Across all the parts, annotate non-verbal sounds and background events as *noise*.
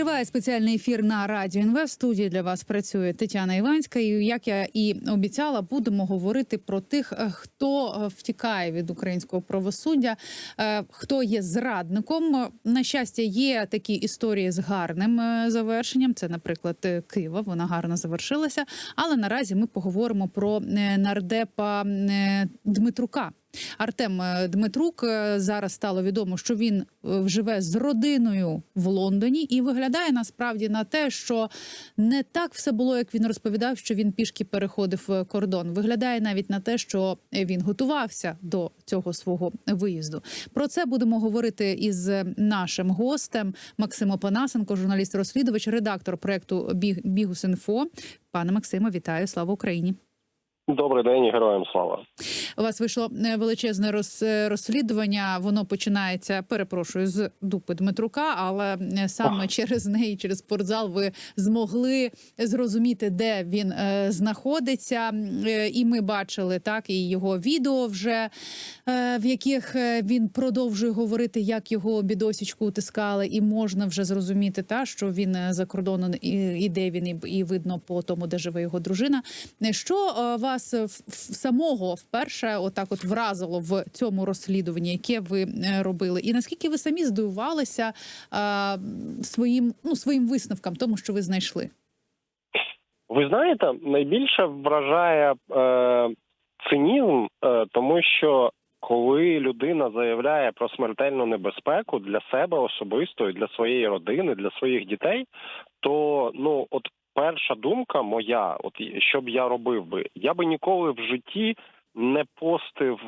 Триває спеціальний ефір на радіо НВ. В студії для вас працює Тетяна Іванська. І як я і обіцяла, будемо говорити про тих, е, хто е, втікає від українського правосуддя, е, хто є зрадником. На щастя, є такі історії з гарним завершенням. Це, наприклад, Києва. Вона гарно завершилася. Але наразі ми поговоримо про нардепа Дмитрука. Артем е, Дмитрук е, зараз стало відомо, що він е, живе з родиною в Лондоні і виглядає насправді на те, що не так все було, як він розповідав, що він пішки переходив кордон. Виглядає навіть на те, що він готувався до цього свого виїзду. Про це будемо говорити із нашим гостем Максимо Панасенко, журналіст-розслідувач, редактор проекту «Біг- Бігус.Інфо. Пане Максиме, вітаю! Слава Україні! Добрий день, і героям слава. У вас вийшло е, величезне роз, е, розслідування. Воно починається, перепрошую, з дупи Дмитрука, але е, саме через неї, через спортзал, ви змогли зрозуміти, де він е, знаходиться. Е, І ми бачили так і його відео вже, е, в яких він продовжує говорити, як його бідосічку утискали, і можна вже зрозуміти, та що він за кордоном і, і де він, і, і видно по тому, де живе його дружина. Що е, вас е, самого вперше отак от вразило в цьому розслідуванні, яке ви е, робили, і наскільки ви самі здивувалися е, своїм ну своїм висновкам, тому що ви знайшли? Ви знаєте, найбільше вражає е, цинізм, е, тому що коли людина заявляє про смертельну небезпеку для себе особисто і для своєї родини, для своїх дітей, то ну от перша думка моя, от що б я робив би, я би ніколи в житті не постив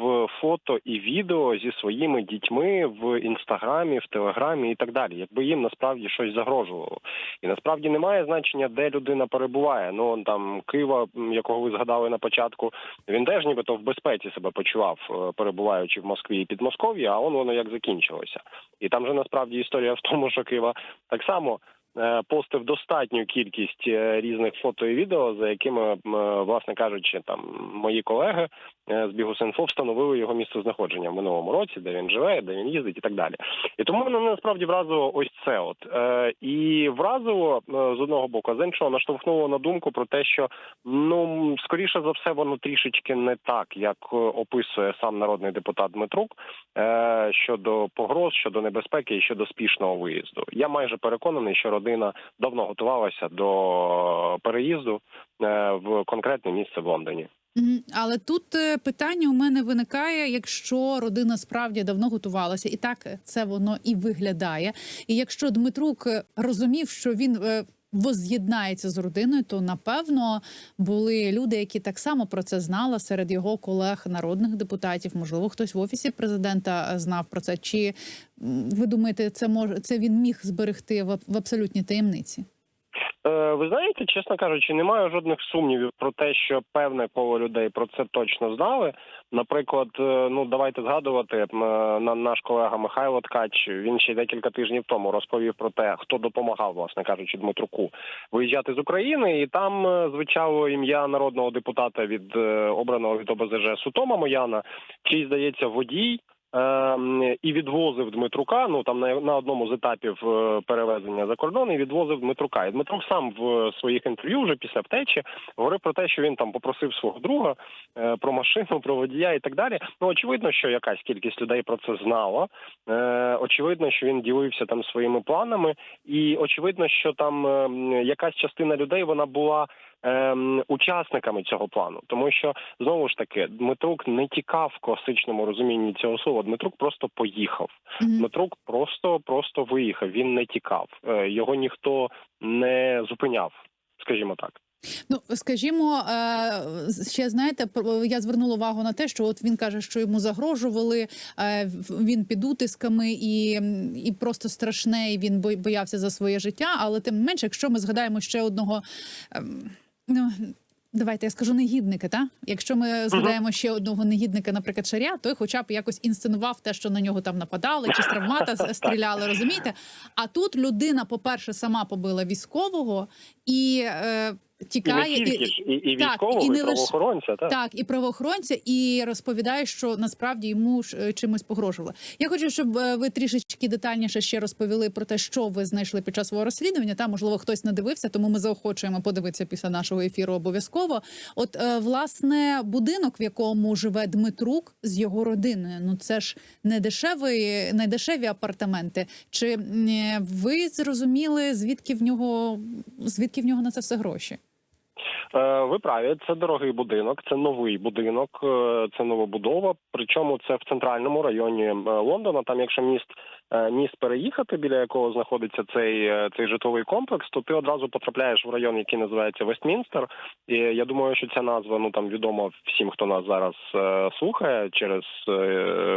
фото і відео зі своїми дітьми в інстаграмі, в телеграмі і так далі, якби їм насправді щось загрожувало. І насправді немає значення, де людина перебуває. Ну он там Кива, якого ви згадали на початку, він теж нібито в безпеці себе почував, е, перебуваючи в Москві і Підмосков'ї, а он воно як закінчилося. І там же насправді історія в тому, що Кива так само. Е, Постив достатню кількість е, різних фото і відео, за якими, е, власне кажучи, там мої колеги з Бігус.Інфо встановили його місце знаходження в минулому році, де він живе, де він їздить, і так далі. І тому мене насправді вразило ось це. От і вразило з одного боку, а з іншого наштовхнуло на думку про те, що ну скоріше за все воно трішечки не так, як описує сам народний депутат Дмитрук щодо погроз, щодо небезпеки і щодо спішного виїзду. Я майже переконаний, що родина давно готувалася до переїзду е, в конкретне місце в Лондоні. Але тут е, питання у мене виникає, якщо родина справді давно готувалася, і так це воно і виглядає. І якщо Дмитрук е, розумів, що він воз'єднається з родиною, то напевно були люди, які так само про це знали серед його колег, народних депутатів. Можливо, хтось в офісі президента е, знав про це. Чи ви думаєте, це може це він міг зберегти в, в абсолютній таємниці? Е, Ви знаєте, чесно кажучи, немає жодних сумнівів про те, що певне коло людей про це точно знали. Наприклад, е, ну давайте згадувати е, наш колега Михайло Ткач. Він ще декілька тижнів тому розповів про те, хто допомагав, власне кажучи, Дмитруку виїжджати з України, і там звучало ім'я народного депутата від обраного від ОБЗЖ Сутома Мояна, чий здається водій. Ем, і відвозив Дмитрука. Ну там на, на одному з етапів е, перевезення за кордон і відвозив Дмитрука. І Дмитрук сам в своїх інтерв'ю вже після втечі говорив про те, що він там попросив свого друга е, про машину, про водія і так далі. Ну очевидно, що якась кількість людей про це знала. Е, очевидно, що він ділився там своїми планами, і очевидно, що там е, якась частина людей вона була. Ем, Учасниками цього плану, тому що знову ж таки Дмитрук не тікав в класичному розумінні цього слова. Дмитрук просто поїхав. Мгм. Дмитрук просто просто виїхав. Він не тікав. Е, Його ніхто не зупиняв, скажімо так. Ну скажімо, е, ще знаєте, я звернула увагу на те, що от він каже, що йому загрожували. е, Він під утисками і, і просто страшне. і Він боявся за своє життя. Але тим не менше, якщо ми згадаємо ще одного. Ну, давайте я скажу негідники. Та якщо ми згадаємо ще одного негідника, наприклад, шаря, той, хоча б якось інсценував те, що на нього там нападали, чи з травмата стріляли, розумієте? А тут людина, по-перше, сама побила військового і. Е, І тікає не тільки ж, і, і військового, і і, не лише- правоохоронця, так. Так, і правоохоронця, і розповідає, що насправді йому ж, е, чимось погрожувало. Я хочу, щоб е, ви трішечки детальніше ще розповіли про те, що ви знайшли під час свого розслідування. Там можливо хтось не дивився, тому ми заохочуємо подивитися після нашого ефіру обов'язково. От е, власне будинок, в якому живе Дмитрук з його родиною. Ну це ж не дешеві, не дешеві апартаменти. Чи ви зрозуміли, звідки в нього звідки в нього на це все гроші? Е, Ви праві, це дорогий будинок, це новий будинок, е, це новобудова. Причому це в центральному районі е, Лондона. Там, якщо міст міст переїхати, біля якого знаходиться цей е, цей житловий комплекс, то ти одразу потрапляєш в район, який називається Вестмінстер. І я думаю, що ця назва ну там відома всім, хто нас зараз е, слухає через е,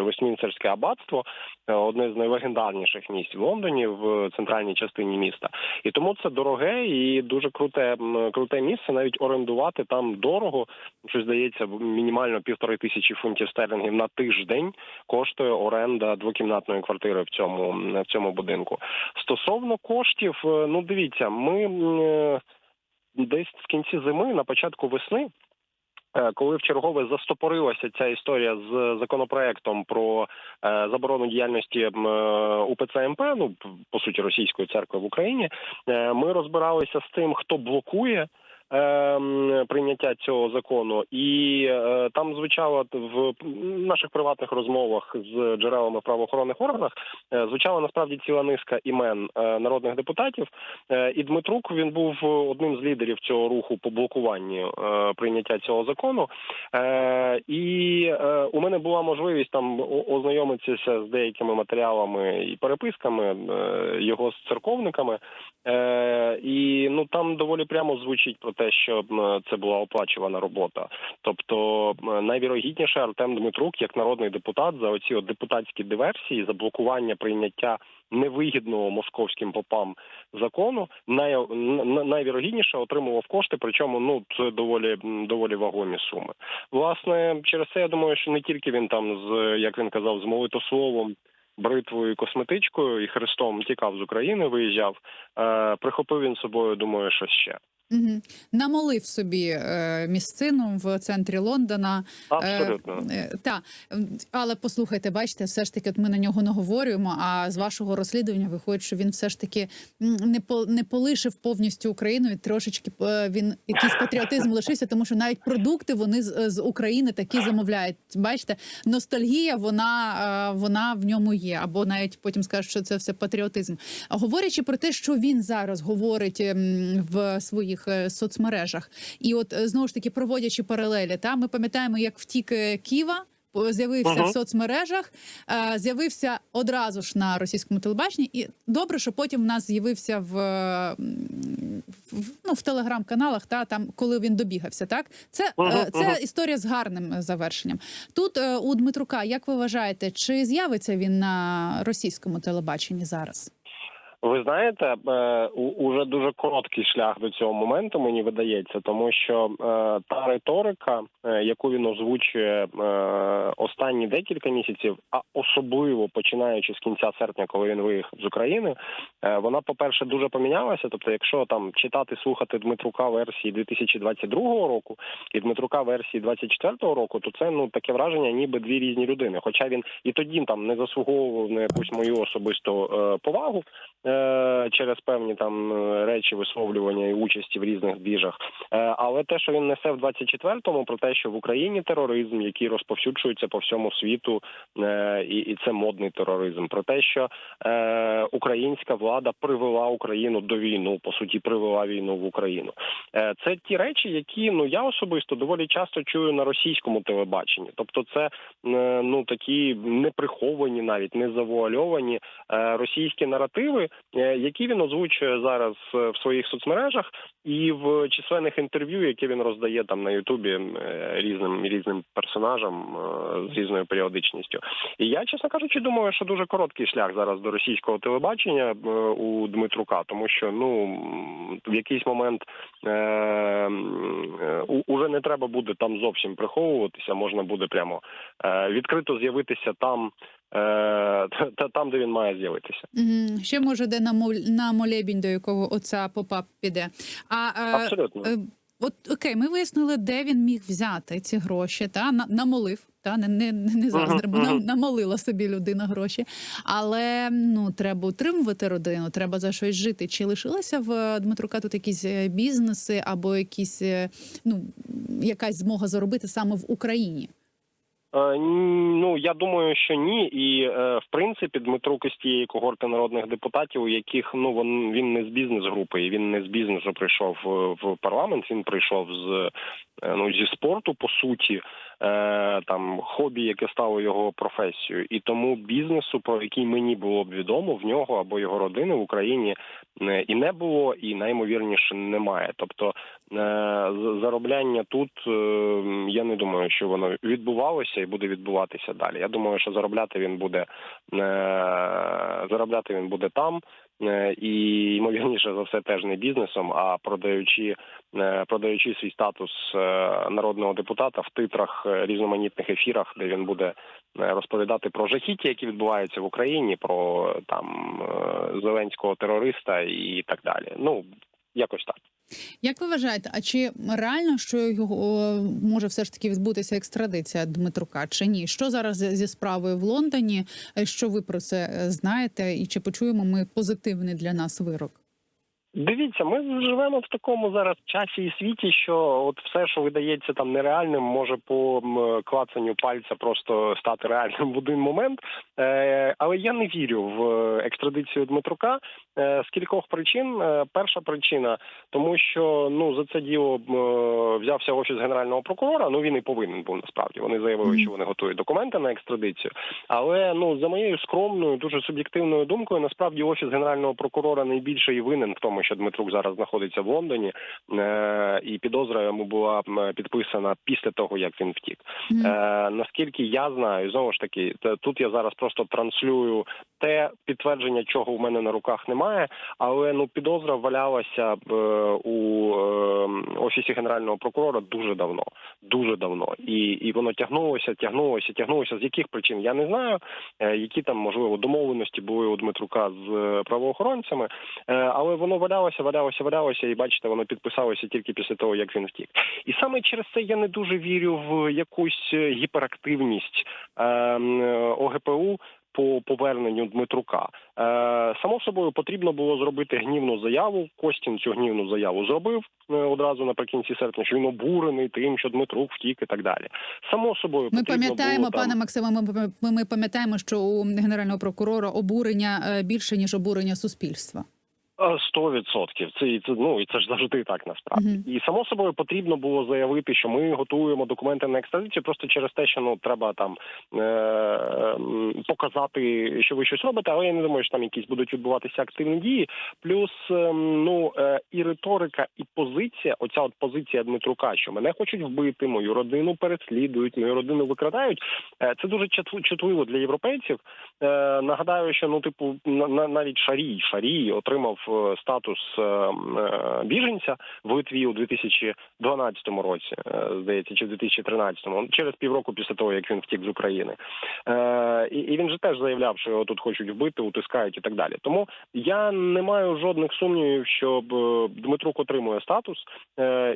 Вестмінстерське аббатство, е, одне з найлегендарніших місць в Лондоні в центральній частині міста. І тому це дороге і дуже круте, круте місце. Навіть орендувати там дорого. Що здається, мінімально півтори тисячі фунтів стерлінгів на тиждень коштує оренда двокімнатної квартири в цьому в цьому будинку. Стосовно коштів, е, ну дивіться, ми е, десь в кінці зими, на початку весни. е, Коли в чергове застопорилася ця історія з законопроектом про заборону діяльності УПЦ МП, ну по суті російської церкви в Україні, ми розбиралися з тим, хто блокує. Е, Прийняття цього закону, і е, там звучало в наших приватних розмовах з джерелами правоохоронних органах. е, звучала насправді ціла низка імен е, народних депутатів. І Дмитрук він був одним з лідерів цього руху по блокуванню е, прийняття цього закону. І у мене була можливість там ознайомитися з деякими матеріалами і переписками його з церковниками. І ну там доволі прямо звучить про те, що це була оплачувана робота. Тобто найвірогідніше Артем Дмитрук, як народний депутат, за оці от депутатські диверсії, за блокування прийняття невигідного московським попам закону, най, найвірогідніше отримував кошти. Причому ну це доволі доволі вагомі суми. Власне, через це я думаю, що не тільки він там з як він казав, з молитословом. Бритвою, косметичкою і хрестом тікав з України, виїжджав. Е, прихопив він собою, думаю, що ще Угу. Намолив собі е, місцину в центрі Лондона. абсолютно. Е, е, та але послухайте, бачите, все ж таки, от ми на нього наговорюємо. А з вашого розслідування виходить, що він все ж таки не по не полишив повністю Україну і трошечки е, він якийсь патріотизм лишився, тому що навіть продукти вони з, з України такі замовляють. Бачите, ностальгія, вона е, вона в ньому є, або навіть потім скажуть, що це все патріотизм. А говорячи про те, що він зараз говорить ем, в своїх е, соцмережах, і от е, знову ж таки проводячи паралелі, та ми пам'ятаємо, як втік е, Ківа. З'явився Мгм. в соцмережах, з'явився одразу ж на російському телебаченні, і добре, що потім в нас з'явився в, в ну в телеграм-каналах. Та там, коли він добігався, так це, Мгм, е, це історія з гарним завершенням. Тут у Дмитрука, як ви вважаєте, чи з'явиться він на російському телебаченні зараз? Ви знаєте, е, уже дуже короткий шлях до цього моменту мені видається, тому що е, та риторика, е, яку він озвучує останні декілька місяців, а особливо починаючи з кінця серпня, коли він виїхав з України, вона, по-перше, дуже помінялася. Тобто, якщо там читати, слухати Дмитрука версії 2022 року і Дмитрука версії 2024 року, то це ну таке враження, ніби дві різні людини. Хоча він і тоді там не заслуговував на якусь мою особисту повагу через певні там е, речі, висловлювання і участі в різних збіжах. Е, але те, що він несе в 24-му, про те, що в Україні тероризм, який розповсюджується по всьому світу, е, і, це модний тероризм, про те, що е, українська влада привела Україну до війни, по суті, привела війну в Україну. Е, це ті речі, які ну я особисто доволі часто чую на російському телебаченні. Тобто, це е, ну такі неприховані, навіть не завуальовані е, російські наративи, е, які він озвучує зараз е, в своїх соцмережах і в численних інтерв'ю, які він роздає там на Ютубі е, різним різним персонажам е, з різною періодичністю. І я, чесно кажучи, думаю, що дуже короткий шлях зараз до російського телебачення е, у Дмитрука, тому що ну в якийсь момент е, е, уже не треба буде там зовсім приховуватися, можна буде прямо е, відкрито з'явитися там, е, та- та- там, де він має з'явитися. Ще може де на моль на молебінь, до якого оця попап піде. А е, Абсолютно. е, От окей, ми вияснили, де він міг взяти ці гроші. Та на, намолив. Та не, не, не зараз Мгм, треба мгм. намолила собі людина гроші. Але ну треба утримувати родину, треба за щось жити. Чи лишилися в Дмитрука тут якісь е, бізнеси або якісь е, ну якась змога заробити саме в Україні? Е, Ну я думаю, що ні. І е, в принципі Дмитрук із тієї когорти народних депутатів, у яких ну він, він не з бізнес-групи, і він не з бізнесу прийшов е, в парламент. Він прийшов з ну зі спорту, по суті, там хобі, яке стало його професією, і тому бізнесу, про який мені було б відомо, в нього або його родини в Україні і не було, і найімовірніше немає. Тобто е, заробляння тут е, я не думаю, що воно відбувалося і буде відбуватися далі. Я думаю, що заробляти він буде е, заробляти він буде там. Е, І ймовірніше за все теж не бізнесом, а продаючи е, продаючи свій статус е, народного депутата в титрах різноманітних ефірах, де він буде розповідати про жахіття, які відбуваються в Україні, про там зеленського терориста і так далі. Ну якось так. Як ви вважаєте, а чи реально що його може все ж таки відбутися екстрадиція Дмитрука? Чи ні? Що зараз зі справою в Лондоні? Що ви про це е, знаєте? І чи почуємо ми позитивний для нас вирок? Дивіться, ми живемо в такому зараз часі і світі, що от все, що видається там нереальним, може по клацанню пальця просто стати реальним в один момент. Е, але я не вірю в екстрадицію Дмитрука е, з кількох причин. Е, перша причина, тому що ну за це діло е, взявся офіс генерального прокурора. Ну він і повинен був насправді. Вони заявили, що вони готують документи на екстрадицію. Але ну за моєю скромною, дуже суб'єктивною думкою, насправді офіс генерального прокурора найбільше і винен в тому, що Дмитрук зараз знаходиться в Лондоні, е- і підозра йому була підписана після того, як він втік. Е, наскільки я знаю, знову ж таки, тут я зараз просто транслюю те підтвердження, чого в мене на руках немає, але ну підозра валялася б е, у е, офісі генерального прокурора дуже давно, дуже давно, і, і воно тягнулося, тягнулося, тягнулося. З яких причин я не знаю, які там можливо домовленості були у Дмитрука з правоохоронцями, але воно валялося, валялося, валялося, і бачите, воно підписалося тільки після того, як він втік. І саме через це я не дуже вірю в якусь е, гіперактивність е, м, е, ОГПУ. По поверненню Дмитрука е, само собою потрібно було зробити гнівну заяву. Костін цю гнівну заяву зробив е, одразу наприкінці серпня, що він обурений тим, що Дмитрук втік і так далі. Само собою Ми пам'ятаємо, було, там, пане Максиме. Ми, ми, ми пам'ятаємо, що у генерального прокурора обурення е, більше ніж обурення суспільства. Е, Сто відсотків. Це це ну і це ж завжди так насправді. Мгм. І само собою потрібно було заявити, що ми готуємо документи на екстрадицію, просто через те, що ну треба там е- м, показати, що ви щось робите, але я не думаю, що там якісь будуть відбуватися активні дії. Плюс ем, ну е- і риторика, і позиція, оця от позиція Дмитрука, що мене хочуть вбити, мою родину переслідують, мою родину викрадають. Е, Це дуже чутливо для європейців. Е, Нагадаю, що ну, типу, на, на- навіть Шарій Шарій отримав е, статус е, е, біженця в Литві у 2012 році, е, здається, чи в 2013-му, через півроку після того, як він втік з України. І, він же теж заявляв, що його тут хочуть вбити, утискають і так далі. Тому я не маю жодних сумнівів, що Дмитрук отримує статус,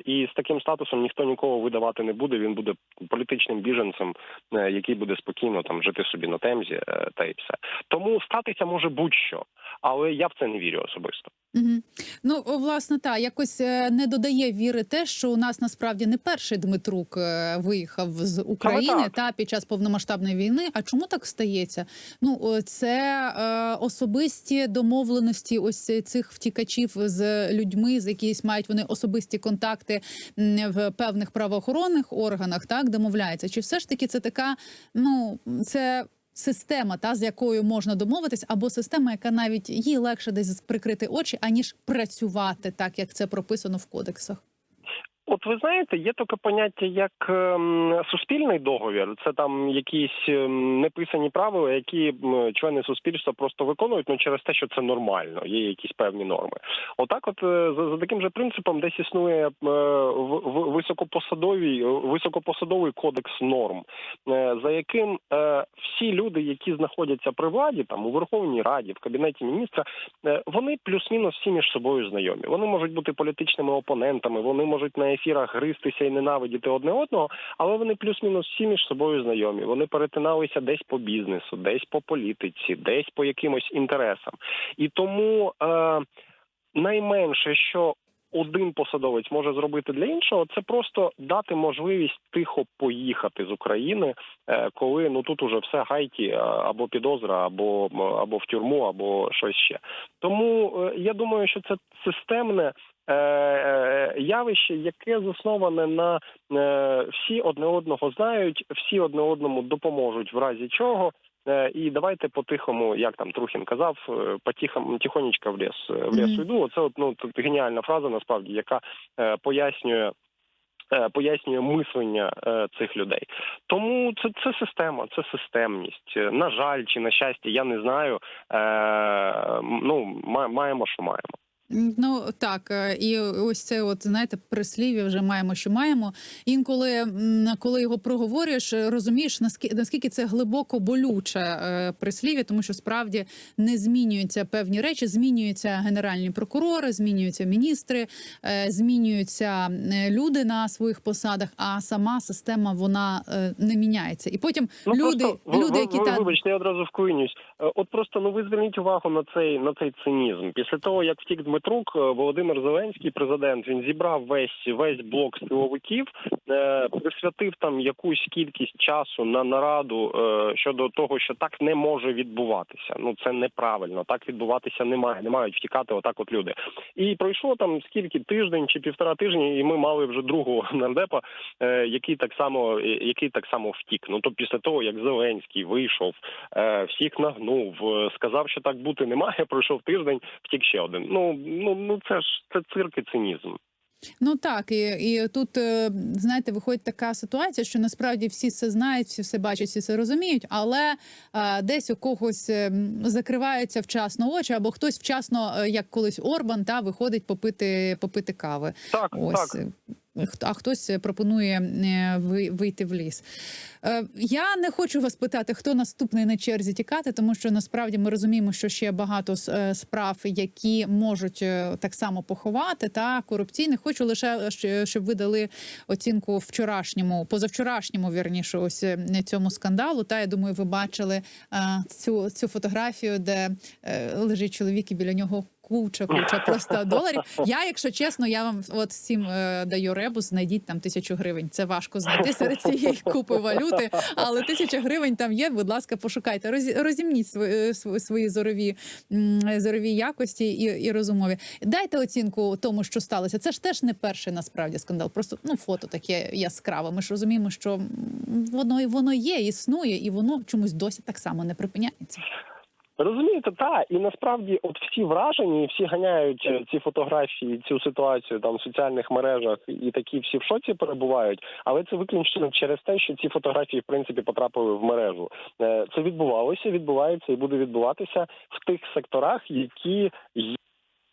і з таким статусом ніхто нікого видавати не буде. Він буде політичним біженцем, який буде спокійно там жити собі на темзі, та і все. Тому статися може будь-що, але я в це не вірю особисто. Угу. Ну, власне, так, якось е, не додає віри те, що у нас насправді не перший Дмитрук е, виїхав з України так. та під час повномасштабної війни. А чому так стається? Ну, це е, особисті домовленості ось цих втікачів з людьми, з якісь мають вони особисті контакти в певних правоохоронних органах, так домовляються. Чи все ж таки це така, ну це. Система, та з якою можна домовитись, або система, яка навіть їй легше десь прикрити очі, аніж працювати так, як це прописано в кодексах. От ви знаєте, є таке поняття як ем, суспільний договір. Це там якісь ем, неписані правила, які члени суспільства просто виконують ну через те, що це нормально. Є якісь певні норми. Отак, от е, за, за таким же принципом, десь існує е, в- в- високопосадовий високопосадовий кодекс норм, е, за яким е, всі люди, які знаходяться при владі, там у Верховній Раді, в кабінеті міністра, е, вони плюс-мінус всі між собою знайомі. Вони можуть бути політичними опонентами, вони можуть на ефірах гристися і ненавидіти одне одного, але вони плюс-мінус всі між собою знайомі. Вони перетиналися десь по бізнесу, десь по політиці, десь по якимось інтересам. І тому е, найменше, що один посадовець може зробити для іншого, це просто дати можливість тихо поїхати з України, е, коли ну тут уже все гайки е, або підозра, або або в тюрму, або щось ще. Тому е, я думаю, що це системне. Явище, яке засноване на всі одне одного знають, всі одне одному допоможуть в разі чого. Е, І давайте по-тихому, як там Трухін казав, е, потихому тихонечко в ліс е, в ліс Мгм. йду. Оце от, ну тут геніальна фраза, насправді, яка е, пояснює. Пояснює мислення е, цих людей, тому це це система, це системність. На жаль, чи на щастя, я не знаю. Е, ну ма- маємо, що маємо. Ну так, е, і ось це, от знаєте, прислів'я вже маємо, що маємо. Інколи, коли його проговорюєш, е, розумієш наскільки це глибоко болюче е, прислів'я, тому що справді не змінюються певні речі, змінюються генеральні прокурори, змінюються міністри, змінюються люди на своїх посадах, а сама система вона не міняється. І потім люди, просто, люди, ви- які ви, та вибачте, я одразу вклинюсь. От просто ну ви зверніть увагу на цей на цей цинізм. Після того як втік Дмитрук, е, Володимир Зеленський, президент, він зібрав весь весь блок силовиків, е, присвятив там якусь кількість часу на нараду е, щодо того, що так не може відбуватися. Ну це неправильно. Так відбуватися не має. Не мають втікати отак. От люди. І пройшло там скільки тиждень чи півтора тижні, і ми мали вже другого *laughs* нардепа, який так само який так само втік. Ну то після того як Зеленський вийшов, всіх нагнув, сказав, що так бути не має. *laughs* Пройшов тиждень, втік ще один. Ну ну ну це ж це цирк і цинізм. Ну так, і, і тут е, знаєте, виходить така ситуація, що насправді всі це знають, всі все бачать, всі все розуміють, але а, десь у когось е, закриваються вчасно очі, або хтось вчасно, е, як колись Орбан, та виходить попити попити кави. Так, Ось. так. Е, А хтось пропонує е, ви- вийти в ліс. Е, Я не хочу вас питати, хто наступний на черзі тікати, тому що насправді ми розуміємо, що ще багато е, справ, які можуть е, так само поховати, та корупційних. Хочу лише щоб ви дали оцінку вчорашньому, позавчорашньому вірніше, ось е, цьому скандалу. Та я думаю, ви бачили е, цю, цю фотографію, де е, лежить чоловік і біля нього. Куча, куча просто доларів. Я, якщо чесно, я вам от всім е, даю ребус, знайдіть там тисячу гривень. Це важко знайти серед цієї купи валюти, але тисяча гривень там є. Будь ласка, пошукайте. Розі- розімніть свої, е, свої зорові, зорові якості і, і розумові. Дайте оцінку тому, що сталося. Це ж теж не перший насправді скандал. Просто ну фото таке яскраве. Ми ж розуміємо, що воно воно є, існує, і воно чомусь досі так само не припиняється. Розумієте, так. і насправді, от всі вражені, всі ганяють е, ці фотографії, цю ситуацію там в соціальних мережах, і такі всі в шоці перебувають. Але це виключно через те, що ці фотографії в принципі потрапили в мережу. Е, Це відбувалося, відбувається і буде відбуватися в тих секторах, які є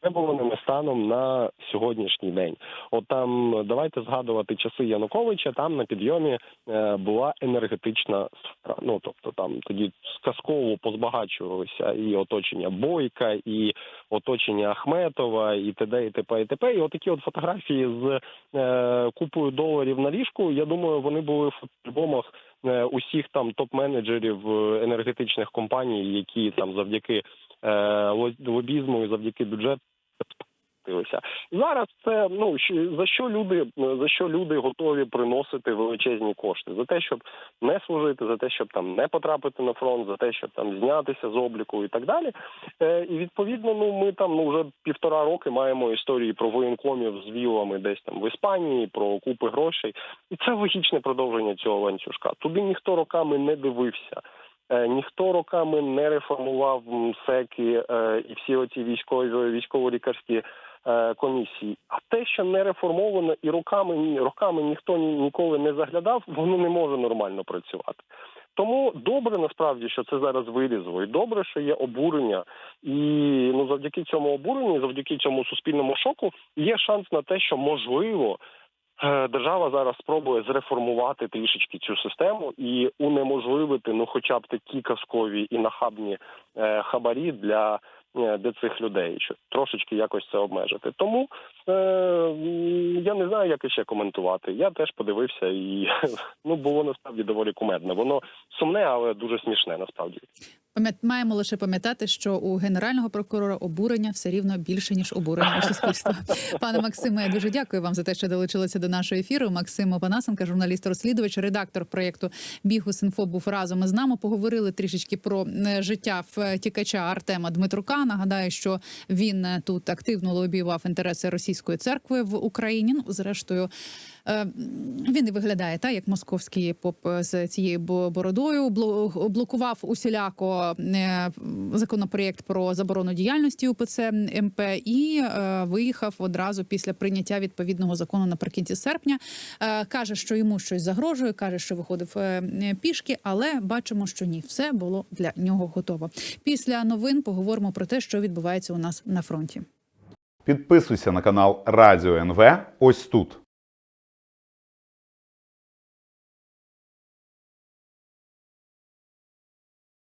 требуваними станом на сьогоднішній день. От там давайте згадувати часи Януковича. Там на підйомі е, була енергетична. Ну тобто там тоді сказково позбагачувалися і оточення Бойка, і оточення Ахметова, і т.д. і т.п. і т.п. І отакі от фотографії з е, купою доларів на ліжку. Я думаю, вони були в альбомах е, усіх там топ-менеджерів е, енергетичних компаній, які там завдяки е, лобізму і завдяки бюджету. Зараз це ну за що люди за що люди готові приносити величезні кошти? За те, щоб не служити, за те, щоб там не потрапити на фронт, за те, щоб там знятися з обліку і так далі. Е, і відповідно, ну ми там ну вже півтора роки маємо історії про воєнкомів з вілами десь там в Іспанії, про купи грошей, і це логічне продовження цього ланцюжка. Туди ніхто роками не дивився. Е, Ніхто роками не реформував м, СЕКи е, і всі оці військові військово-лікарські е, комісії. А те, що не реформовано і роками роками ніхто ні, ніколи не заглядав, воно не може нормально працювати. Тому добре насправді, що це зараз вирізало, і добре, що є обурення, і ну завдяки цьому обуренню, завдяки цьому суспільному шоку, є шанс на те, що можливо. Е, Держава зараз спробує зреформувати трішечки цю систему і унеможливити ну, хоча б такі казкові і нахабні е, хабарі для е, для цих людей, щоб трошечки якось це обмежити. Тому е, я не знаю, як іще коментувати. Я теж подивився, і *laughs* ну було насправді доволі кумедно. Воно сумне, але дуже смішне насправді. Маємо лише пам'ятати, що у генерального прокурора обурення все рівно більше ніж обурення у суспільства. *laughs* Пане Максиме, я дуже дякую вам за те, що долучилися до нашого ефіру. Максим Опанасенко, журналіст-розслідувач, редактор проєкту Бігус.Інфо був разом із нами. Поговорили трішечки про е, життя втікача Артема Дмитрука. Нагадаю, що він е, тут активно лобіював інтереси російської церкви в Україні. Ну, зрештою. Е, Він і виглядає так, як московський поп з цією бородою. Блокував усіляко е, законопроєкт про заборону діяльності УПЦ МП і е, виїхав одразу після прийняття відповідного закону наприкінці серпня. Е, Каже, що йому щось загрожує, каже, що виходив е, е, пішки, але бачимо, що ні, все було для нього готово. Після новин поговоримо про те, що відбувається у нас на фронті. Підписуйся на канал Радіо НВ ось тут.